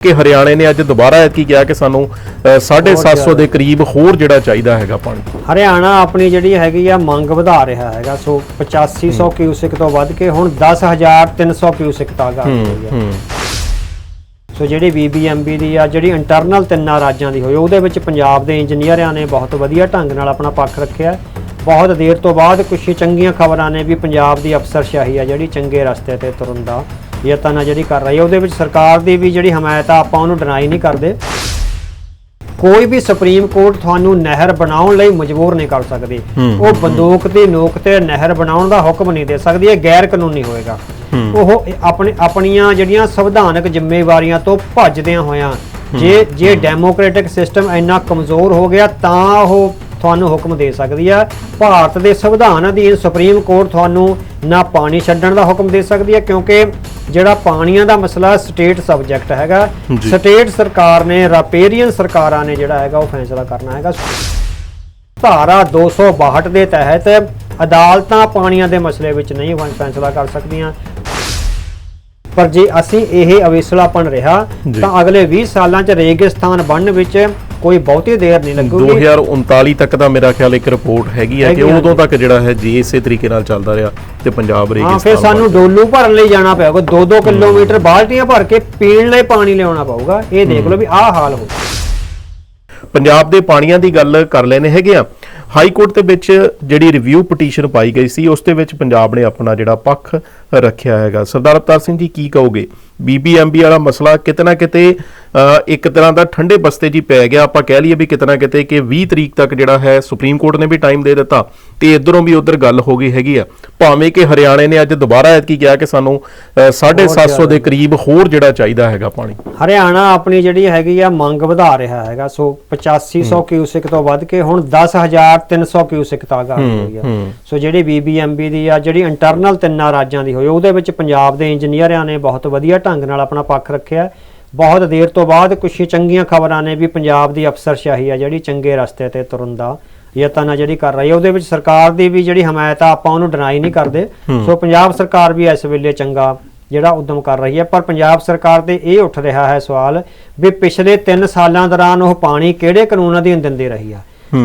ਕਿ ਹਰਿਆਣੇ ਨੇ ਅੱਜ ਦੁਬਾਰਾ ਐਤਕੀ ਕਿਹਾ ਕਿ ਸਾਨੂੰ ਅ, 750 ਦੇ ਕਰੀਬ ਹੋਰ ਜਿਹੜਾ ਚਾਹੀਦਾ ਹੈਗਾ ਪਾਣੀ। ਹਰਿਆਣਾ ਆਪਣੀ ਜਿਹੜੀ ਹੈਗੀ ਆ ਮੰਗ ਵਧਾ ਰਿਹਾ ਹੈਗਾ ਸੋ 8500 ਕਿਊਸਿਕ ਤੋਂ ਵੱਧ ਕੇ ਹੁਣ 10300 ਕਿਊਸਿਕ ਤੱਕ ਆ ਗਈ ਹੈ। ਸੋ ਜਿਹੜੀ ਬੀਬੀਐਮਬੀ ਦੀ ਆ ਜਿਹੜੀ ਇੰਟਰਨਲ ਤਿੰਨਾਂ ਰਾਜਾਂ ਦੀ ਹੋਈ ਉਹਦੇ ਵਿੱਚ ਪੰਜਾਬ ਦੇ ਇੰਜੀਨੀਅਰਾਂ ਨੇ ਬਹੁਤ ਵਧੀਆ ਢੰਗ ਨਾਲ ਆਪਣਾ ਪੱਖ ਰੱਖਿਆ। ਬਹੁਤ ਦੇਰ ਤੋਂ ਬਾਅਦ ਕੁਝ ਚੰਗੀਆਂ ਖਬਰਾਂ ਨੇ ਵੀ ਪੰਜਾਬ ਦੀ ਅਫਸਰਸ਼ਾਹੀ ਆ ਜਿਹੜੀ ਚੰਗੇ ਰਸਤੇ ਤੇ ਤੁਰਨ ਦਾ। ਯਤਨ ਆ ਜਿਹੜੀ ਕਰ ਰਹੀ ਹੈ ਉਹਦੇ ਵਿੱਚ ਸਰਕਾਰ ਦੀ ਵੀ ਜਿਹੜੀ ਹਮਾਇਤ ਆ ਆਪਾਂ ਉਹਨੂੰ ਡਿਨਾਈ ਨਹੀਂ ਕਰਦੇ। ਕੋਈ ਵੀ ਸੁਪਰੀਮ ਕੋਰਟ ਤੁਹਾਨੂੰ ਨਹਿਰ ਬਣਾਉਣ ਲਈ ਮਜਬੂਰ ਨਹੀਂ ਕਰ ਸਕਦੀ। ਉਹ ਬੰਦੂਕ ਦੀ ਨੋਕ ਤੇ ਨਹਿਰ ਬਣਾਉਣ ਦਾ ਹੁਕਮ ਨਹੀਂ ਦੇ ਸਕਦੀ ਇਹ ਗੈਰ ਕਾਨੂੰਨੀ ਹੋਏਗਾ। ਉਹ ਆਪਣੇ ਆਪਣੀਆਂ ਜਿਹੜੀਆਂ ਸੰਵਿਧਾਨਕ ਜ਼ਿੰਮੇਵਾਰੀਆਂ ਤੋਂ ਭੱਜਦਿਆਂ ਹੋਇਆਂ ਜੇ ਜੇ ਡੈਮੋਕ੍ਰੈਟਿਕ ਸਿਸਟਮ ਇੰਨਾ ਕਮਜ਼ੋਰ ਹੋ ਗਿਆ ਤਾਂ ਉਹ ਤੁਹਾਨੂੰ ਹੁਕਮ ਦੇ ਸਕਦੀ ਆ। ਭਾਰਤ ਦੇ ਸੰਵਿਧਾਨ ਅਧੀਨ ਸੁਪਰੀਮ ਕੋਰਟ ਤੁਹਾਨੂੰ ਨਾ ਪਾਣੀ ਛੱਡਣ ਦਾ ਹੁਕਮ ਦੇ ਸਕਦੀ ਹੈ ਕਿਉਂਕਿ ਜਿਹੜਾ ਪਾਣੀਆਂ ਦਾ ਮਸਲਾ ਸਟੇਟ ਸਬਜੈਕਟ ਹੈਗਾ। ਸਟੇਟ ਸਰਕਾਰ ਨੇ ਰਾਪੇਰੀਅਨ ਸਰਕਾਰਾਂ ਨੇ ਜਿਹੜਾ ਹੈਗਾ ਉਹ ਫੈਸਲਾ ਕਰਨਾ ਹੈਗਾ ਧਾਰਾ 262 ਦੇ ਤਹਿਤ ਅਦਾਲਤਾਂ ਪਾਣੀਆਂ ਦੇ ਮਸਲੇ ਵਿੱਚ ਨਹੀਂ ਫੈਸਲਾ ਕਰ ਸਕਦੀਆਂ ਪਰ ਜੇ ਅਸੀਂ ਇਹ ਅਵੇਸਲਾਪਣ ਰਿਹਾ। ਤਾਂ ਅਗਲੇ 20 ਸਾਲਾਂ 'ਚ ਰੇਗਿਸਤਾਨ ਬਣਨ ਵਿੱਚ ਕੋਈ ਬਹੁਤੀ ਦੇਰ ਨਹੀਂ ਲੱਗੂਗੀ। 2039 ਤੱਕ ਦਾ ਮੇਰਾ ਖਿਆਲ ਇੱਕ ਰਿਪੋਰਟ ਹੈਗੀ ਹੈ ਕਿ ਹੈਗੀ ਹੈ ਉਦੋਂ ਜੀ। ਤੱਕ ਜਿਹੜਾ ਹੈ ਜੇ ਇਸੇ ਤਰੀਕੇ ਨਾਲ ਚੱਲਦਾ ਰਿਹਾ ਤੇ ਪੰਜਾਬ ਹਾਂ ਰੇਗਿਸਤਾਨ ਫਿਰ ਸਾਨੂੰ ਡੋਲੂ ਭਰਨ ਲਈ ਜਾਣਾ ਪਏਗਾ 2-2 ਕਿਲੋਮੀਟਰ ਬਾਲਟੀਆਂ ਭਰ ਕੇ ਪੀਣ ਲਈ ਪਾਣੀ ਲਿਆਉਣਾ ਪਊਗਾ। ਇਹ ਦੇਖ ਲਓ ਵੀ ਆਹ ਹਾਲ ਹੋ ਪੰਜਾਬ ਦੇ ਪਾਣੀਆਂ ਦੀ ਗੱਲ ਕਰ ਲੈਨੇ ਹੈਗੇ ਆ। ਹਾਈ ਕੋਰਟ ਦੇ ਵਿੱਚ ਜਿਹੜੀ ਰਿਵਿਊ ਪਟੀਸ਼ਨ ਪਾਈ ਗਈ ਸੀ ਉਸ ਦੇ ਵਿੱਚ ਪੰਜਾਬ ਨੇ ਆਪਣਾ ਜਿਹੜਾ ਪੱਖ ਰੱਖਿਆ ਹੈਗਾ। ਸਰਦਾਰ ਅਵਤਾਰ ਸਿੰਘ ਜੀ ਕੀ ਕਹੋਗੇ? ਬੀਬੀਐਮਬੀ ਵਾਲਾ ਮਸਲਾ ਕਿਤੇ ਨਾ ਕਿਤੇ ਇੱਕ ਤਰ੍ਹਾਂ ਦਾ ਠੰਡੇ ਬਸਤੇ ਜੀ ਪੈ ਗਿਆ। ਆਪਾਂ ਕਹਿ ਲਈਏ ਵੀ ਕਿਤੇ ਨਾ ਕਿਤੇ ਕਿ 20 ਤਰੀਕ ਤੱਕ ਜਿਹੜਾ ਹੈ ਸੁਪਰੀਮ ਕੋਰਟ ਨੇ ਵੀ ਟਾਈਮ ਦੇ ਦਿੱਤਾ ਤੇ ਇਧਰੋਂ ਵੀ ਉਧਰ ਗੱਲ ਹੋ ਗਈ ਹੈਗੀ ਆ। ਭਾਵੇਂ ਕਿ ਹਰਿਆਣੇ ਨੇ ਅੱਜ ਦੁਬਾਰਾ ਐਤਕੀ ਕਿਹਾ ਕਿ ਸਾਨੂੰ ਅ, 750 ਦੇ ਕਰੀਬ ਹੋਰ ਜਿਹੜਾ ਚਾਹੀਦਾ ਹੈਗਾ ਪਾਣੀ। ਹਰਿਆਣਾ ਆਪਣੀ ਜਿਹੜੀ ਹੈਗੀ ਆ ਮੰਗ ਵਧਾ ਰਿਹਾ ਹੈਗਾ। ਸੋ 8500 ਕਿਊਸਿਕ ਤੋਂ ਵੱਧ ਕੇ ਹੁਣ 10300 ਕਿਊਸਿਕ ਤੱਕ ਆ ਗਈ ਹੂੰ। ਸੋ ਜਿਹੜੀ ਬੀਬੀਐਮਬੀ ਦੀ ਆ ਜਿਹੜੀ ਇੰਟਰਨਲ ਤਿੰਨਾਂ ਰਾਜਾਂ ਦੀ ਹੋਈ ਉਹਦੇ ਵਿੱਚ ਪੰਜਾਬ ਦੇ ਇੰਜੀਨੀਅਰਾਂ ਨੇ ਬਹੁਤ ਵਧੀਆ ਢੰਗ ਨਾਲ ਆਪਣਾ ਪੱਖ ਰੱਖਿਆ। ਬਹੁਤ ਦੇਰ ਤੋਂ ਬਾਅਦ ਕੁਝ ਚੰਗੀਆਂ ਖਬਰਾਂ ਨੇ ਵੀ ਪੰਜਾਬ ਦੀ ਅਫਸਰਸ਼ਾਹੀ ਆ ਜਿਹੜੀ ਚੰਗੇ ਰਸਤੇ ਤੇ ਤੁਰਨ ਦਾ ਯਤਨ ਆ ਜਿਹੜੀ ਕਰ ਰਹੀ ਹੈ ਉਹਦੇ ਵਿੱਚ ਸਰਕਾਰ ਦੀ ਵੀ ਜਿਹੜੀ ਹਮਾਇਤ ਆ ਆਪਾਂ ਉਹਨੂੰ ਡਿਨਾਈ ਨਹੀਂ ਕਰਦੇ। ਸੋ ਪੰਜਾਬ ਸਰਕਾਰ ਵੀ ਇਸ ਵੇਲੇ ਚੰਗਾ ਜਿਹੜਾ ਉਦਮ ਕਰ ਰਹੀ ਹੈ ਪਰ ਪੰਜਾਬ ਸਰਕਾਰ ਤੇ ਇਹ ਉੱਠ ਰਿਹਾ ਹੈ ਸਵਾਲ ਵੀ ਪਿਛਲੇ 3 ਸਾਲਾਂ ਦੌਰਾਨ ਉਹ ਪਾਣੀ ਕਿਹੜੇ ਕਾਨੂੰਨ ਅਧੀਨ ਦਿੰਦੇ ਰਹੀ ਆ?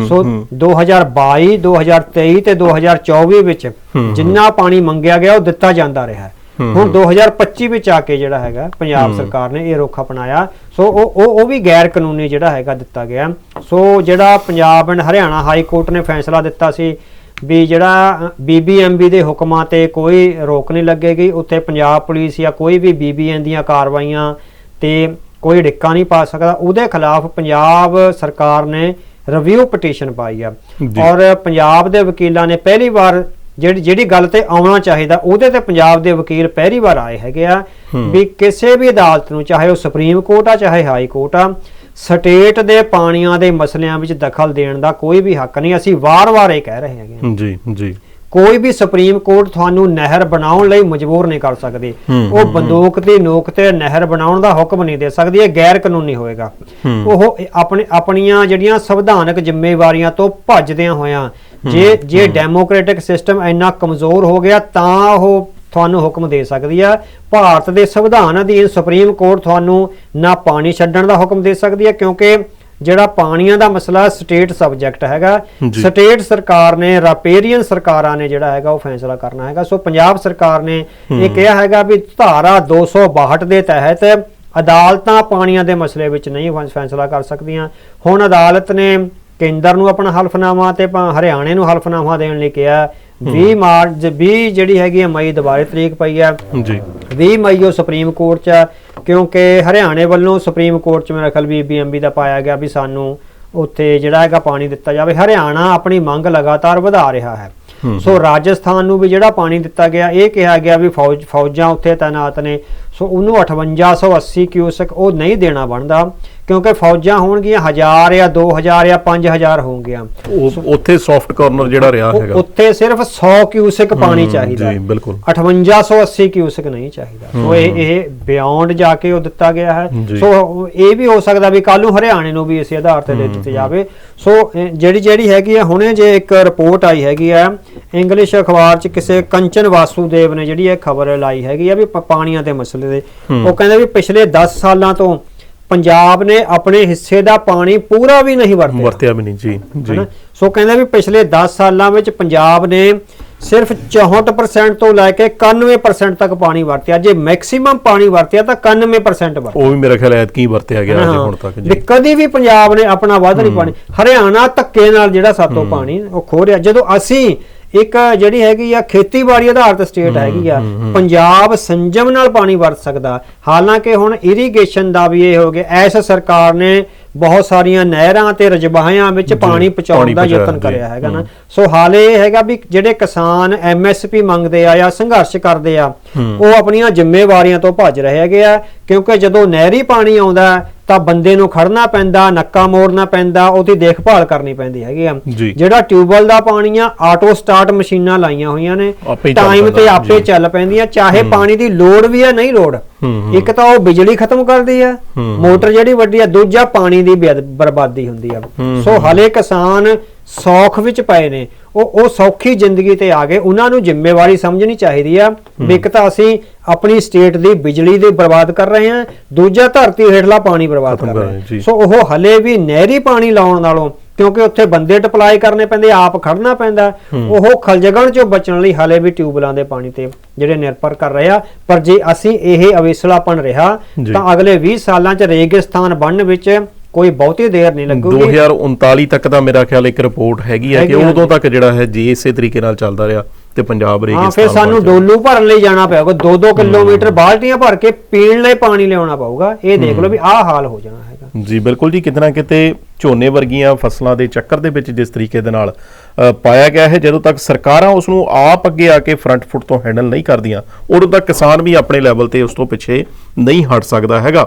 ਸੋ 2022 2023 ਤੇ 2024 ਵਿੱਚ ਜਿੰਨਾ ਪਾਣੀ ਮੰਗਿਆ ਗਿਆ ਉਹ ਦਿੱਤਾ ਜਾਂਦਾ ਰਿਹਾ। ਹੁਣ 2025 ਵਿੱਚ ਆ ਕੇ ਜਿਹੜਾ ਹੈਗਾ ਪੰਜਾਬ ਸਰਕਾਰ ਨੇ ਇਹ ਰੁਖ ਅਪਣਾਇਆ। ਸੋ ਉਹ ਉਹ ਉਹ ਵੀ ਗੈਰ ਕਾਨੂੰਨੀ ਜਿਹੜਾ ਹੈਗਾ ਦਿੱਤਾ ਗਿਆ। ਸੋ ਜਿਹੜਾ Punjab and Haryana high court ਨੇ ਫੈਸਲਾ ਦਿੱਤਾ ਸੀ ਵੀ ਜਿਹੜਾ ਬੀਬੀਐਮਬੀ ਦੇ ਹੁਕਮਾਂ ਤੇ ਕੋਈ ਰੋਕ ਨਹੀਂ ਲੱਗੇਗੀ ਉੱਥੇ ਪੰਜਾਬ ਪੁਲਿਸ ਜਾਂ ਕੋਈ ਵੀ ਬੀਬੀਐਨ ਦੀਆਂ ਕਾਰਵਾਈਆਂ ਤੇ ਕੋਈ ਡਿੱਕਾ ਨਹੀਂ ਪਾ ਸਕਦਾ। ਉਹਦੇ ਖਿਲਾਫ ਪੰਜਾਬ ਸਰਕਾਰ ਨੇ ਰਿਵਿਊ ਪਟੀਸ਼ਨ ਪਾਈ ਆ। ਔਰ ਪੰਜਾਬ ਦੇ ਵਕੀਲਾਂ ਨੇ ਪਹਿਲੀ ਵਾਰ ਜਿਹੜੀ ਜਿਹੜੀ ਗੱਲ ਤੇ ਆਉਣਾ ਚਾਹੀਦਾ ਉਹਦੇ ਤੇ ਪੰਜਾਬ ਦੇ ਵਕੀਲ ਪਹਿਲੀ ਵਾਰ ਆਏ ਹੈਗੇ ਆ ਵੀ ਕਿਸੇ ਵੀ ਅਦਾਲਤ ਨੂੰ ਚਾਹੇ ਉਹ ਸੁਪਰੀਮ ਕੋਰਟ ਆ ਚਾਹੇ ਹਾਈ ਕੋਰਟ ਆ ਸਟੇਟ ਦੇ ਪਾਣੀਆਂ ਦੇ ਮਸਲਿਆਂ ਵਿੱਚ ਦਖਲ ਦੇਣ ਦਾ ਕੋਈ ਵੀ ਹੱਕ ਨਹੀਂ। ਅਸੀਂ ਵਾਰ-ਵਾਰ ਇਹ ਕਹਿ ਰਹੇ ਹੈਗੇ। ਜੀ ਜੀ। ਕੋਈ ਵੀ ਸੁਪਰੀਮ ਕੋਰਟ ਤੁਹਾਨੂੰ ਨਹਿਰ ਬਣਾਉਣ ਲਈ ਮਜਬੂਰ ਨਹੀਂ ਕਰ ਸਕਦੀ। ਉਹ ਬੰਦੂਕ ਦੀ ਨੋਕ ਤੇ ਨਹਿਰ ਬਣਾਉਣ ਦਾ ਹੁਕਮ ਨਹੀਂ ਦੇ ਸਕਦੀ ਇਹ ਗੈਰ ਕਾਨੂੰਨੀ ਹੋਏਗਾ। ਉਹ ਆਪਣੇ ਆਪਣੀਆਂ ਜਿਹੜੀਆਂ ਸੰਵਿਧਾਨਕ ਜ਼ਿੰਮੇਵਾਰੀਆਂ ਤੋਂ ਭੱਜਦਿਆਂ ਹੋਇਆਂ ਜੇ ਜੇ ਡੈਮੋਕ੍ਰੈਟਿਕ ਸਿਸਟਮ ਇੰਨਾ ਕਮਜ਼ੋਰ ਹੋ ਗਿਆ ਤਾਂ ਉਹ ਤੁਹਾਨੂੰ ਹੁਕਮ ਦੇ ਸਕਦੀ ਆ। ਭਾਰਤ ਦੇ ਸੰਵਿਧਾਨ ਅਧੀਨ ਸੁਪਰੀਮ ਕੋਰਟ ਤੁਹਾਨੂੰ ਨਾ ਪਾਣੀ ਛੱਡਣ ਦਾ ਹੁਕਮ ਦੇ ਸਕਦੀ ਹੈ ਕਿਉਂਕਿ ਜਿਹੜਾ ਪਾਣੀਆਂ ਦਾ ਮਸਲਾ ਸਟੇਟ ਸਬਜੈਕਟ ਹੈਗਾ। ਸਟੇਟ ਸਰਕਾਰ ਨੇ ਰਾਪੇਰੀਅਨ ਸਰਕਾਰਾਂ ਨੇ ਜਿਹੜਾ ਹੈਗਾ ਉਹ ਫੈਸਲਾ ਕਰਨਾ ਹੈਗਾ। ਸੋ ਪੰਜਾਬ ਸਰਕਾਰ ਨੇ ਇਹ ਕਿਹਾ ਹੈਗਾ ਵੀ ਧਾਰਾ 262 ਦੇ ਤਹਿਤ ਅਦਾਲਤਾਂ ਪਾਣੀਆਂ ਦੇ ਮਸਲੇ ਵਿੱਚ ਨਹੀਂ ਫੈਸ- ਫੈਸਲਾ ਕਰ ਸਕਦੀਆਂ। ਹੁਣ ਅਦਾਲਤ ਨੇ ਕੇਂਦਰ ਨੂੰ ਆਪਣਾ ਹਲਫਨਾਮਾ ਤੇ ਹਰਿਆਣੇ ਨੂੰ ਹਲਫਨਾਮਾ ਦੇਣ ਲਈ ਕਿਹਾ। 20 ਮਾਰਚ 20 ਜਿਹੜੀ ਹੈਗੀ ਹੈ ਮਈ ਦੁਬਾਰੇ ਤਰੀਕ ਪਈ ਹੈ ਜੀ। 20 ਮਈ ਉਹ ਸੁਪਰੀਮ ਕੋਰਟ ਚ ਆ, ਕਿਉਂਕਿ ਹਰਿਆਣੇ ਵੱਲੋਂ ਸੁਪਰੀਮ ਕੋਰਟ ਚ ਮੇਰਾ ਖਿਆਲ ਬੀਬੀਐਮਬੀ ਦਾ ਪਾਇਆ ਗਿਆ ਵੀ ਸਾਨੂੰ ਉੱਥੇ ਜਿਹੜਾ ਹੈਗਾ ਪਾਣੀ ਦਿੱਤਾ ਜਾਵੇ। ਹਰਿਆਣਾ ਆਪਣੀ ਮੰਗ ਲਗਾਤਾਰ ਵਧਾ ਰਿਹਾ ਹੈ। ਸੋ ਰਾਜਸਥਾਨ ਨੂੰ ਵੀ ਜਿਹੜਾ ਪਾਣੀ ਦਿੱਤਾ ਗਿਆ ਇਹ ਕਿਹਾ ਗਿਆ ਵੀ ਫੌਜ ਫੌਜਾਂ ਉੱਥੇ ਤਾਇਨਾਤ ਨੇ। ਸੋ ਉਹਨੂੰ 5880 ਕਿਊਸਕ ਉਹ ਨਹੀਂ ਦੇਣਾ ਬਣਦਾ। ਕਿਉਂਕਿ ਫੌਜਾਂ ਹੋਣਗੀਆਂ 1000 ਜਾਂ 2000 ਜਾਂ 5000 ਹੋਣਗੀਆਂ। ਉਹ ਉੱਥੇ ਸੌਫਟ ਕਾਰਨਰ ਜਿਹੜਾ ਰਿਹਾ ਹੈਗਾ। ਉੱਥੇ ਸਿਰਫ 100 ਕਿਊਸਕ ਪਾਣੀ ਚਾਹੀਦਾ। ਜੀ ਬਿਲਕੁਲ। 5880 ਕਿਊਸਕ ਨਹੀਂ ਚਾਹੀਦਾ। ਸੋ ਇਹ ਇਹ ਬਿਯੋਂਡ ਜਾ ਕੇ ਉਹ ਦਿੱਤਾ ਗਿਆ ਹੈ। ਸੋ ਇਹ ਵੀ ਹੋ ਸਕਦਾ ਵੀ ਕੱਲ ਨੂੰ ਹਰਿਆਣੇ ਨੂੰ ਵੀ ਇਸੇ ਆਧਾਰ ਤੇ ਦੇ ਦਿੱਤੇ ਜਾਵੇ। ਸੋ ਜਿਹੜੀ ਜਿਹੜੀ ਹੈਗੀ ਆ ਹੁਣੇ ਜੇ ਇੱਕ ਰਿਪੋਰਟ ਆਈ ਹੈਗੀ ਆ ਇੰਗਲਿਸ਼ ਅਖਬਾਰ 'ਚ ਕਿਸੇ ਕੰਚਨ ਵਾਸੂਦੇਵ ਨੇ ਜਿਹੜੀ ਇਹ ਖਬਰ ਲਾਈ ਹੈਗੀ ਆ ਵੀ ਪਾਣੀਆਂ ਦੇ ਮਸਲੇ ਦੇ। ਉਹ ਕਹਿੰਦੇ ਵੀ ਪਿਛਲੇ 10 ਸਾਲਾਂ ਤੋਂ ਪੰਜਾਬ ਨੇ ਆਪਣੇ ਹਿੱਸੇ ਦਾ ਪਾਣੀ ਪੂਰਾ ਵੀ ਨਹੀਂ ਵਰਤਿਆ। ਵਰਤਿਆ ਵੀ ਨਹੀਂ ਜੀ ਜੀ? ਸੋ ਕਹਿੰਦੇ ਵੀ ਪਿਛਲੇ 10 ਸਾਲਾਂ ਵਿੱਚ ਪੰਜਾਬ ਨੇ ਸਿਰਫ 64% ਤੋਂ ਲੈ ਕੇ 91% ਤੱਕ ਪਾਣੀ ਵਰਤਿਆ। ਜੇ ਮੈਕਸਿਮਮ ਪਾਣੀ ਵਰਤਿਆ ਤਾਂ 91% ਵਰਤਿਆ। ਉਹ ਵੀ ਮੇਰਾ ਖਿਆਲ ਐਤਕੀ ਵਰਤਿਆ ਗਿਆ ਅਜੇ ਹਾਂ। ਹੁਣ ਤੱਕ ਜੀ। ਕਦੀ ਵੀ ਪੰਜਾਬ ਨੇ ਆਪਣਾ ਵਾਧਾ ਨਹੀਂ ਪਾਣੀ। ਹਰਿਆਣਾ ਧੱਕੇ ਨਾਲ ਜਿਹੜਾ ਸਾਤੋਂ ਪਾਣੀ ਉਹ ਖੋ ਰਿਹਾ। ਜਦੋਂ ਅਸੀਂ ਇੱਕ ਜਿਹੜੀ ਹੈਗੀ ਆ ਖੇਤੀਬਾੜੀ ਆਧਾਰਿਤ ਸਟੇਟ ਹੈਗੀ ਆ। ਪੰਜਾਬ ਸੰਜਮ ਨਾਲ ਪਾਣੀ ਵਰਤ ਸਕਦਾ। ਹਾਲਾਂਕਿ ਹੁਣ ਇਰੀਗੇਸ਼ਨ ਦਾ ਵੀ ਇਹ ਹੋ ਗਿਆ। ਐਸ ਸਰਕਾਰ ਨੇ ਬਹੁਤ ਸਾਰੀਆਂ ਨਹਿਰਾਂ ਤੇ ਰਜਬਾਹਿਆਂ ਵਿੱਚ ਪਾਣੀ ਪਹੁੰਚਾਉਣ ਦਾ ਯਤਨ। ਕਰਿਆ ਹੈਗਾ ਨਾ। ਸੋ ਹਾਲੇ ਇਹ ਹੈਗਾ ਵੀ ਜਿਹੜੇ ਕਿਸਾਨ ਐਮਐਸਪੀ ਮੰਗਦੇ ਆ ਜਾਂ ਸੰਘਰਸ਼ ਕਰਦੇ ਆ ਉਹ ਆਪਣੀਆਂ ਜ਼ਿੰਮੇਵਾਰੀਆਂ ਤੋਂ ਭੱਜ ਰਹੇ ਹੈਗੇ ਆ ਕਿਉਂਕਿ ਜਦੋਂ ਨਹਿਰੀ ਪਾਣੀ ਆਉਂਦਾ ਤਾਂ ਬੰਦੇ ਨੂੰ ਖੜਨਾ ਪੈਂਦਾ ਨੱਕਾ ਮੋੜਨਾ ਪੈਂਦਾ ਉਹਦੀ ਦੇਖਭਾਲ ਕਰਨੀ ਪੈਂਦੀ ਹੈਗੀ ਆ। ਜਿਹੜਾ ਟਿਊਬਵੈਲ ਦਾ ਪਾਣੀ ਆ ਆਟੋ ਸਟਾਰਟ ਮਸ਼ੀਨਾਂ ਲਾਈਆਂ ਹੋਈਆਂ ਨੇ ਟਾਈਮ ਤੇ ਆਪੇ। ਚੱਲ ਪੈਂਦੀਆਂ ਚਾਹੇ ਪਾਣੀ ਦੀ ਲੋੜ ਵੀ ਆ ਨਹੀਂ ਲੋੜ। ਇੱਕ ਤਾਂ ਉਹ ਬਿਜਲੀ ਖਤਮ ਕਰਦੀ ਆ ਮੋਟਰ ਜਿਹੜੀ ਵੱਡੀ ਆ ਦੂਜਾ ਪਾਣੀ ਦੀ ਬਰਬਾਦੀ ਹੁੰਦੀ ਆ। ਸੋ ਹਲੇ ਕਿਸਾਨ ਸੌਖ ਵਿੱਚ ਪਏ ਨੇ। ਉਹ ਉਹ ਸੌਖੀ ਜ਼ਿੰਦਗੀ ਤੇ ਆ ਗਏ। ਉਹਨਾਂ ਨੂੰ ਜ਼ਿੰਮੇਵਾਰੀ ਸਮਝਣੀ ਚਾਹੀਦੀ ਆ ਵੀ ਇੱਕ ਤਾਂ ਅਸੀਂ ਆਪਣੀ ਸਟੇਟ ਦੀ ਬਿਜਲੀ ਦੀ ਬਰਬਾਦ ਕਰ ਰਹੇ ਹਾਂ ਦੂਜਾ ਧਰਤੀ ਹੇਠਲਾ ਪਾਣੀ ਬਰਬਾਦ ਕਰ ਰਹੇ ਹਾਂ। ਸੋ ਉਹ ਹਲੇ ਵੀ ਨਹਿਰੀ ਪਾਣੀ ਲਾਉਣ ਨਾਲੋਂ ਕਿਉਂਕਿ ਉੱਥੇ ਬੰਦੇ ਡਿਪਲਾਈ ਕਰਨੇ ਪੈਂਦੇ ਆਪ ਖੜਨਾ ਪੈਂਦਾ। ਉਹ ਖਲਜਗਣ ਚੋਂ ਬਚਣ ਲਈ ਹਲੇ ਵੀ ਟਿਊਬਲਾਂ ਦੇ ਪਾਣੀ ਤੇ ਜਿਹੜੇ ਨਿਰਭਰ ਕਰ ਰਹੇ ਆ। ਪਰ ਜੇ ਅਸੀਂ ਇਹ ਅਵੇਸਲਾਪਣ ਰਿਹਾ। ਤਾਂ ਅਗਲੇ 20 ਸਾਲਾਂ ਚ ਰੇਗਿਸਤਾਨ ਬਣਨ ਵਿੱਚ ਕੋਈ ਬਹੁਤੀ ਦੇਰ ਨਹੀਂ ਲੱਗੂਗੀ। 2039 ਤੱਕ ਦਾ ਮੇਰਾ ਖਿਆਲ ਇੱਕ ਰਿਪੋਰਟ ਹੈਗੀ ਹੈ ਕਿ ਉਦੋਂ ਤੱਕ ਜਿਹੜਾ ਹੈ ਜੇ ਇਸੇ ਤਰੀਕੇ ਨਾਲ ਚੱਲਦਾ ਰਿਹਾ ਤੇ ਪੰਜਾਬ ਹਾਂ ਰੇਗਿਸਤਾਨ ਫਿਰ ਸਾਨੂੰ। ਡੋਲੂ ਭਰਨ ਲਈ ਜਾਣਾ ਪਏਗਾ 2-2 ਕਿਲੋਮੀਟਰ ਬਾਲਟੀਆਂ ਭਰ ਕੇ ਪੀਣ ਲਈ ਪਾਣੀ ਲਿਆਉਣਾ ਪਊਗਾ। ਇਹ ਦੇਖ ਲਓ ਵੀ ਆਹ ਹਾਲ ਹੋ ਜਾਣਾ ਹੈਗਾ। ਜੀ ਬਿਲਕੁਲ ਜੀ ਕਿਤੇ ਨਾ ਕਿਤੇ ਝੋਨੇ ਵਰਗੀਆਂ ਫਸਲਾਂ ਦੇ ਚੱਕਰ ਦੇ ਵਿੱਚ ਜਿਸ ਤਰੀਕੇ ਦੇ ਨਾਲ ਪਾਇਆ ਗਿਆ ਹੈ ਜਦੋਂ ਤੱਕ ਸਰਕਾਰਾਂ ਉਸ ਨੂੰ ਆਪ ਅੱਗੇ ਆ ਕੇ ਫਰੰਟ ਫੁੱਟ ਤੋਂ ਹੈਂਡਲ ਨਹੀਂ ਕਰਦੀਆਂ ਉਦੋਂ ਤੱਕ ਕਿਸਾਨ ਵੀ ਆਪਣੇ ਲੈਵਲ ਤੇ ਉਸ ਤੋਂ ਪਿੱਛੇ ਨਹੀਂ ਹਟ ਸਕਦਾ ਹੈਗਾ।